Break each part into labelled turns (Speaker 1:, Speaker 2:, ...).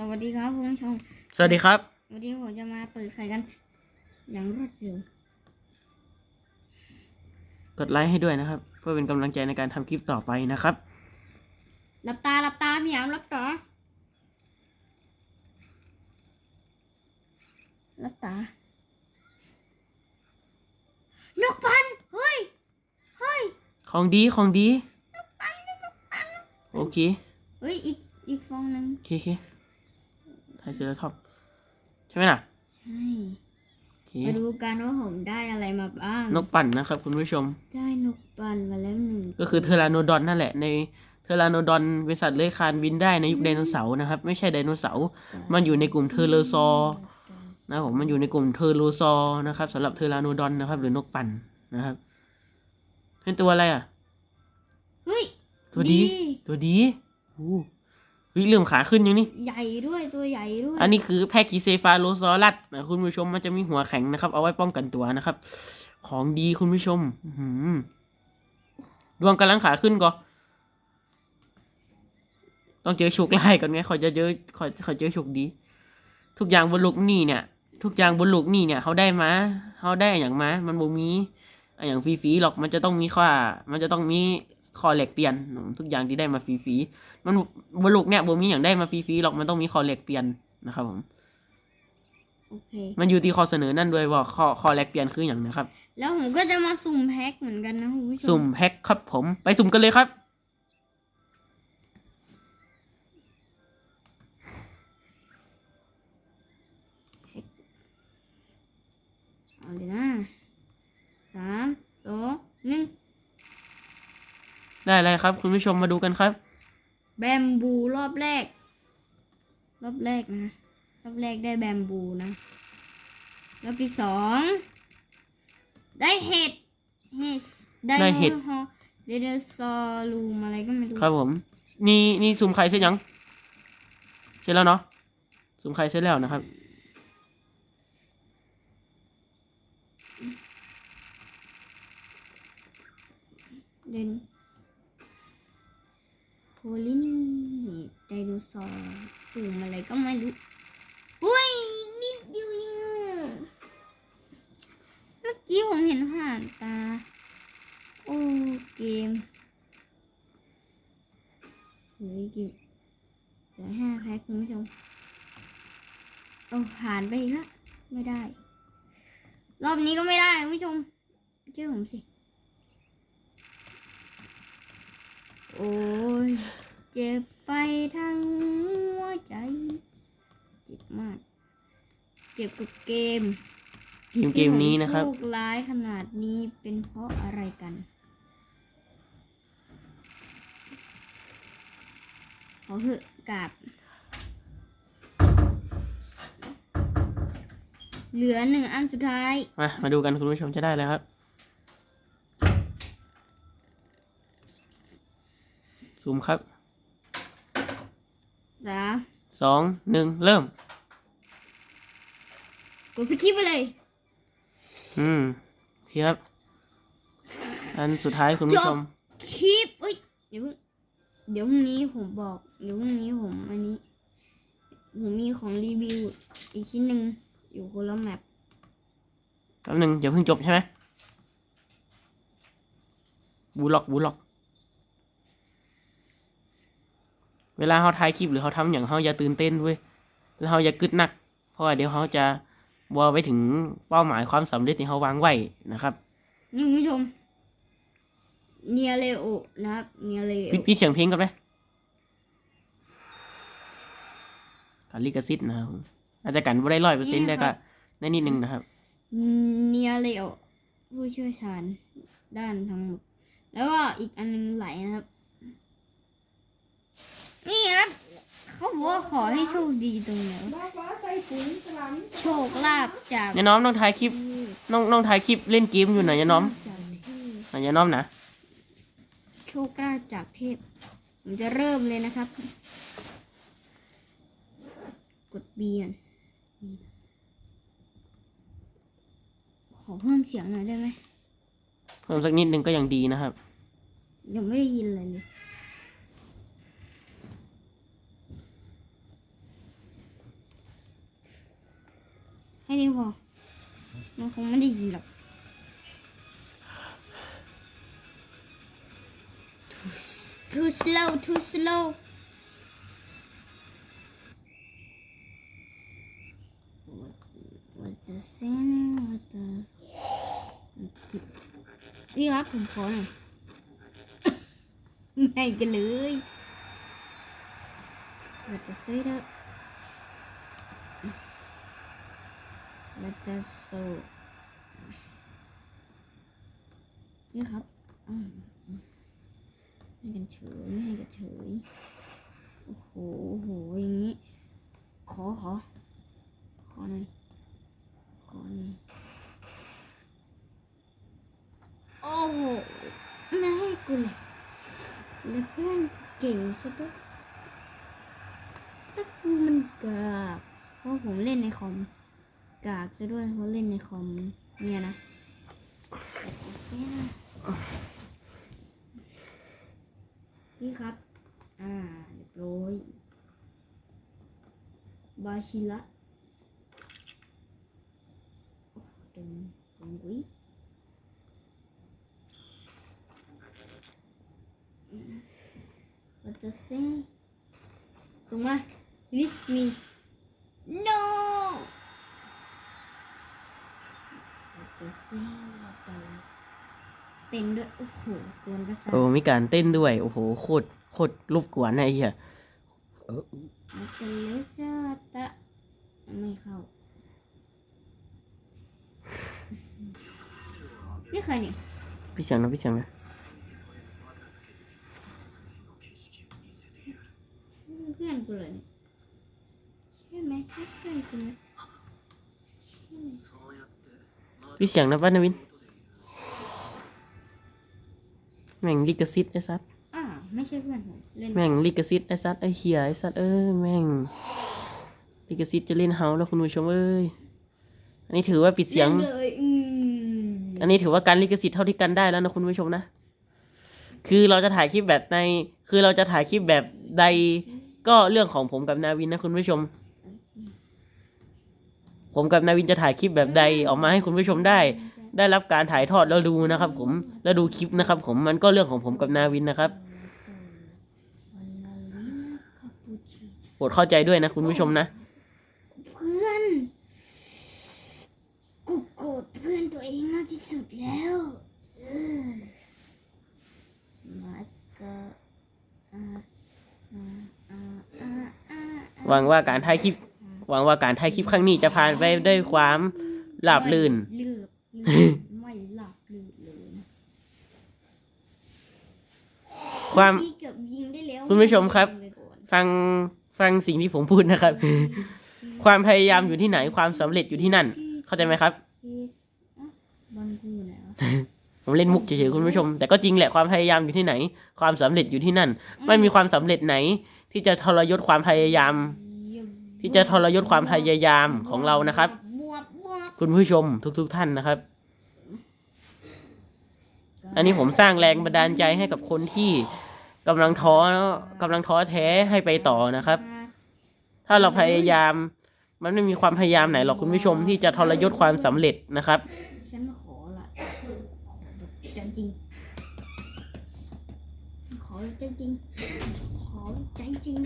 Speaker 1: สวัสดีครับคุณผู้ชม
Speaker 2: สวัสดีครับ
Speaker 1: วันนี้ผมจะมาเปิดไข่กัน อย่างรวดเร็ว
Speaker 2: กดไลค์ให้ด้วยนะครับ เพื่อเป็นกำลังใจในการทำคลิปต่อไปนะครับ
Speaker 1: หลับตาหลับตาพี่ยามหลับตาหลับตา นกพันธุ์เฮ้ย เฮ้ย
Speaker 2: ของดีของดีโอเค
Speaker 1: เฮ้ย อีกอีกฟองหนึ่ง
Speaker 2: โอเคโอเค ไทยเซราท็อปใช่ไหมล่ะ
Speaker 1: ใช่
Speaker 2: โอเค
Speaker 1: มาดูกันว่าผมได้อะไรมาบ้าง
Speaker 2: นกปั่นนะครับ คุณผู้ชม
Speaker 1: ได้นกปันมาแล้วหนึ่ง
Speaker 2: ก็คือเทอราโนดอนนั่นแหละในเทอราโนดอนเป็นสัตว์เลื้อยคลานบินได้ในยุคไดโนเสาร์นะครับ ไม่ใช่ไดโนเสาร์มันอยู่ในกลุ่มเทอร์โลซอร์นะครับผมมันอยู่ในกลุ่มเทอร์โลซอร์นะครับสำหรับเทอราโนดอนนะครับ หรือนกปั่นนะครับเป็นตัวอะไรอะ
Speaker 1: เฮ้ย
Speaker 2: ตัวดี ตัวดีอู้ วิเริ่มขาขึ้นยังนี่
Speaker 1: ใหญ่ด้วยตัวใหญ่ด้วย
Speaker 2: อันนี้คือแพคกิเซฟาโลซอรัสนะคุณผู้ชมมันจะมีหัวแข็งนะครับ เอาไว้ป้องกันตัวนะครับ ของดีคุณผู้ชมอื้อหือดวงกำลังขาขึ้นก็ต้องเจอโชคร้ายก่อนไงเขาจะเจอเขาเขาเจอโชคดี ทุกอย่างบนโลกนี่เนี่ย ทุกอย่างบนโลกนี่เนี่ยเขาได้มาเขาได้อย่างมา มันบ่มีอะอย่างฟรีๆหรอกมันจะต้องมีข้อมันจะต้องมี ข้อแลกเปลี่ยน ทุกอย่างที่ได้มาฟรีๆมันบนโลกเนี่ยบ่มีอย่างได้มาฟรีๆหรอกมันต้องมีข้อแลกเปลี่ยนนะครับผม
Speaker 1: โอเค
Speaker 2: มันอยู่ที่ข้อเสนอนั่นด้วยว่าข้อข้อแลกเปลี่ยนคืออย่างนะครับ
Speaker 1: แล้วผมก็จะมาสุ่มแพ็คเหมือนกันนะคุณผู้ชม
Speaker 2: สุ่มแพ็คครับผม ไปสุ่มกันเลยครับ ได้เลยครับ คุณผู้ชมมาดูกันครับ
Speaker 1: แบมบูรอบแรก รอบแรกนะ รอบแรกได้แบมบูนะ รอบที่สองได้เห็ดเห็ด
Speaker 2: ได้เห็ด
Speaker 1: ฮอเดโนซอรูมอะไรก็ไม่รู้
Speaker 2: ครับผม นี่นี่สุ่มไข่เสร็จยัง เสร็จแล้วเนาะสุ่มไข่เสร็จแล้วนะครับ
Speaker 1: เดน โพลินไดโนเสาร์ตุ่มอะไรก็ไม่รู้อุ้ยนิดเดียวเองเมื่อกี้ผมเห็นผ่านตา โอ้เกมเหลืออีกกี่เหลือห้าแพ็คคุณผู้ชมโอ้ผ่านไปอีกแล้วไม่ได้ รอบนี้ก็ไม่ได้คุณผู้ชมเชื่อผมสิ โอ้ย เจ็บไปทั้งหัวใจ เจ็บมาก เจ็บกับเกม
Speaker 2: เกมเกมนี้นะครับ
Speaker 1: ที่ผมโชคร้ายขนาดนี้เป็นเพราะอะไรกัน ขอเถอะกราบเหลือหนึ่งอันสุดท้าย
Speaker 2: มา มาดูกันคุณผู้ชมจะได้แล้วครับ สุ่มครับ
Speaker 1: สาม
Speaker 2: สองหนึ่งเริ่ม
Speaker 1: กดสกิปไปเลย
Speaker 2: อืมโอเคครับ อันสุดท้ายคุณผู้ชม
Speaker 1: คลิปเอ้ยเดี๋ยวเพิ่งเดี๋ยวพรุ่งนี้ผมบอก เดี๋ยวพรุ่งนี้ผมอันนี้ ผมมีของรีวิว อีกชิ้นหนึ่งอยู่คนละแมป
Speaker 2: แป๊บหนึ่งเดี๋ยวเพิ่งจบใช่ไหมบูล็อกบูล็อก เวลาเขาถ่ายคลิปหรือเขาทำอย่างเขาอย่าตื่นเต้นเว้ยแล้วเขาอย่ากึดหนัก เพราะว่าเดี๋ยวเขาจะวัวไปถึงเป้าหมายความสำเร็จที่เขาวางไว้นะครับ
Speaker 1: นี่คุณผู้ชมเนียเลโอนะครับเนียเลโอ
Speaker 2: พี่พี่เสียงเพลงกันไหมการลิกซิตนะครับผมอาจจะกันไม่ได้ร้อยเปอร์เซ็นต์ได้ก็ได้นิดนึงนะครับ
Speaker 1: เนียเลโอผู้เชี่ยวชาญด้านทั้งหมดแล้วก็อีกอันหนึงไหลนะครับ นี่ครับเขาบอกว่าขอให้โชคดีตรงไหนวะ
Speaker 3: บ้าบ้าใส่ปุ๋ยสลัม
Speaker 1: โชคลาภจาก
Speaker 2: ยาน้อมน้องถ่ายคลิปน้องน้องถ่ายคลิปเล่นเกมอยู่ไหนยาน้อม
Speaker 1: จากเทพ
Speaker 2: ไหนยาน้อมนะ
Speaker 1: โชคลาภจากเทพผมจะเริ่มเลยนะครับ กดเบียนขอเพิ่มเสียงหน่อยได้ไหม
Speaker 2: เพิ่มสักนิดนึงก็ยังดีนะครับ
Speaker 1: ยังไม่ได้ยินอะไรเลย แค่นี้พอมันคงไม่ได้ยินหรอก too too slow too slow what what the sin what the พี่ครับผมขอหน่อยไม่กันเลย Let us say that Let us so นี่ครับให้กันเฉยไม่ให้กันเฉย โอ้โหโอ้โหอย่างนี้ ขอขอ ขอหน่อย ขอหน่อย โอ้โหไม่ให้กูเลยแล้วเพื่อนเก่งซะด้วยถ้ากูมันกากเพราะผมเล่นในคอม กากซะด้วยเพราะเล่นในคอมเนี่ยนะนี่ครับ อ่าเรียบร้อยบาชิละโอ้เดินเดินวิ What does say ส่งมา Release me No What does say What the เต้นด้วยโอ้โหกวนประสาท
Speaker 2: โอ้มีการเต้นด้วย โอ้โหโคตรโคตรรูปกวนนะไอ้เหี้ย
Speaker 1: What the laser What the ไม่เข้านี่ใครเนี่ย
Speaker 2: พี่เสียงนะพี่เสียงนะ
Speaker 1: เพื่อนกูเลยเนี่ยใช่ไหมใช่เพื่อนกูไหมใช่ไหม
Speaker 2: พี่เสียงนะป้านวินแม่งลิกซิตไอ้สัส
Speaker 1: อ่าไม่ใช่เพื่อนผมเล่น
Speaker 2: แม่งลิกซิตไอ้สัสไอ้เหี้ยไอ้สัสเอ้ยแม่งลิกซิตจะเล่นเฮาแล้วคุณผู้ชมเอ้ยอันนี้ถือว่าปิดเสียง
Speaker 1: ล่นเลยอืม
Speaker 2: อันนี้ถือว่าการลิขสิทธิ์เท่าที่กันได้แล้วนะคุณผู้ชมนะ คือเราจะถ่ายคลิปแบบใน คือเราจะถ่ายคลิปแบบใดก็เรื่องของผมกับนาวินนะคุณผู้ชม ผมกับนาวินจะถ่ายคลิปแบบใดออกมาให้คุณผู้ชมได้ ได้รับการถ่ายทอดแล้วดูนะครับ ผมแล้วดูคลิปนะครับ ผมมันก็เรื่องของผมกับนาวินนะครับ
Speaker 1: วันละลินะคาปูชิ
Speaker 2: โปรดเข้าใจด้วยนะคุณผู้ชมนะ
Speaker 1: เพื่อน กูโกรธเพื่อนตัวเองมากที่สุดแล้วเออมาก็อ่าอ่าอ่าอ่าอ่า
Speaker 2: หวังว่าการถ่ายคลิป หวังว่าการถ่ายคลิปครั้งนี้จะผ่านไปด้วยความราบรื่น
Speaker 1: ไม่ลืบลื่นไม่หลับลื่นเลยนะ
Speaker 2: ความ
Speaker 1: พี่เกือบยิงได้แล้ว
Speaker 2: คุณผู้ชมครับ
Speaker 1: ไปก่อน
Speaker 2: ฟังฟังสิ่งที่ผมพูดนะครับ ความพยายามอยู่ที่ไหนความสำเร็จอยู่ที่นั่นเข้าใจไหมครับ
Speaker 1: พี่อะบอลกูอยู่ไหนวะ
Speaker 2: ผมเล่นมุกเฉยๆคุณผู้ชม แต่ก็จริงแหละความพยายามอยู่ที่ไหน ความสำเร็จอยู่ที่นั่น ไม่มีความสำเร็จไหน ที่จะทรยศความพยายาม ที่จะทรยศความพยายามของเรานะครับ
Speaker 1: บวกบวก
Speaker 2: คุณผู้ชมทุกๆท่านนะครับ อันนี้ผมสร้างแรงบันดาลใจให้กับคนที่กำลังท้อกำลังท้อแท้ให้ไปต่อนะครับ ถ้าเราพยายาม มันไม่มีความพยายามไหนหรอกคุณผู้ชมที่จะทรยศความสำเร็จนะครับ
Speaker 1: ฉันขอละขอแบบจริงขอใจจริง ขอใจจริง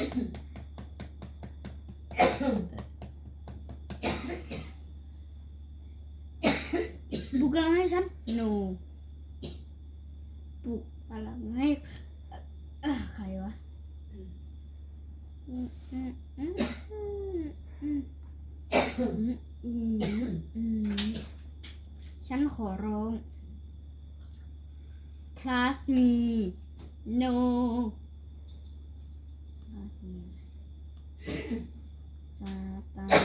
Speaker 1: บุกลังให้ฉัน no บุกหลังให้ใครวะฉันขอร้อง class me no class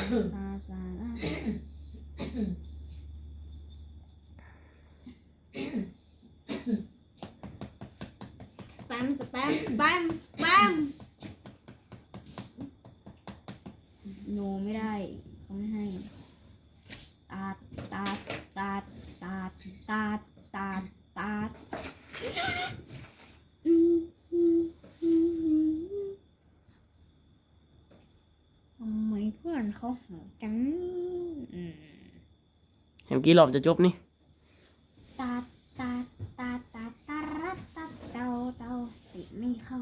Speaker 1: ตาตาซาลาสแปมสแปมสแปมสแปม no ไม่ได้เขาไม่ให้ ตาดตาดตาดตาดตาดตาดตาดอืมอืมอืมอืมทำไมเพื่อนเขาหาจังนี่อืม
Speaker 2: เห็น กี่รอบจะจบนี่
Speaker 1: ตาตาตาตาตาตาเตาเตาเตะไม่เข้า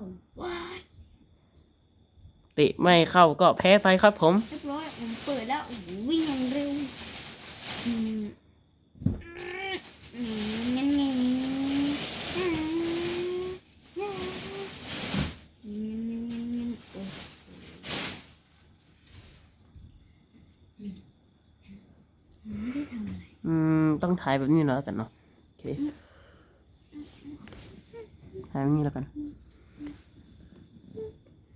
Speaker 2: เตะไม่เข้าก็แพ้ไปครับ
Speaker 1: ผมเปิดแล้วโอ้โหวิ่งอย่างเร็วอืมอืมงั้นไงอืมงั้นงั้นงั้นงั้นโอ้โหไม่ได้ทำอะไร
Speaker 2: อืม ต้องถ่ายแบบนี้แล้วกันเนาะโอเคถ่ายแบบนี้แล้วกัน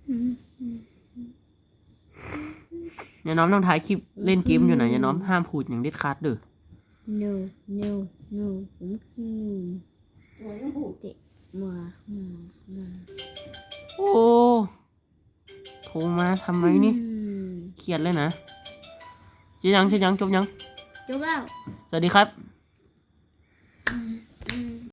Speaker 1: อืม
Speaker 2: อย่าน้อมต้องถ่ายคลิปเล่นเกมอยู่นะอย่าน้อมห้ามพูดอย่างเด็ดขาดเด้อ
Speaker 1: no no no ผมคือ
Speaker 3: ตัวยังผูก
Speaker 1: เตะมามามา
Speaker 2: โอ้โทรมาทำไมนี่
Speaker 1: อืม
Speaker 2: เครียดเลยนะเจ๊ยังเจ๊ยังจบยัง
Speaker 1: จบแล้ว
Speaker 2: สวัสดีครับ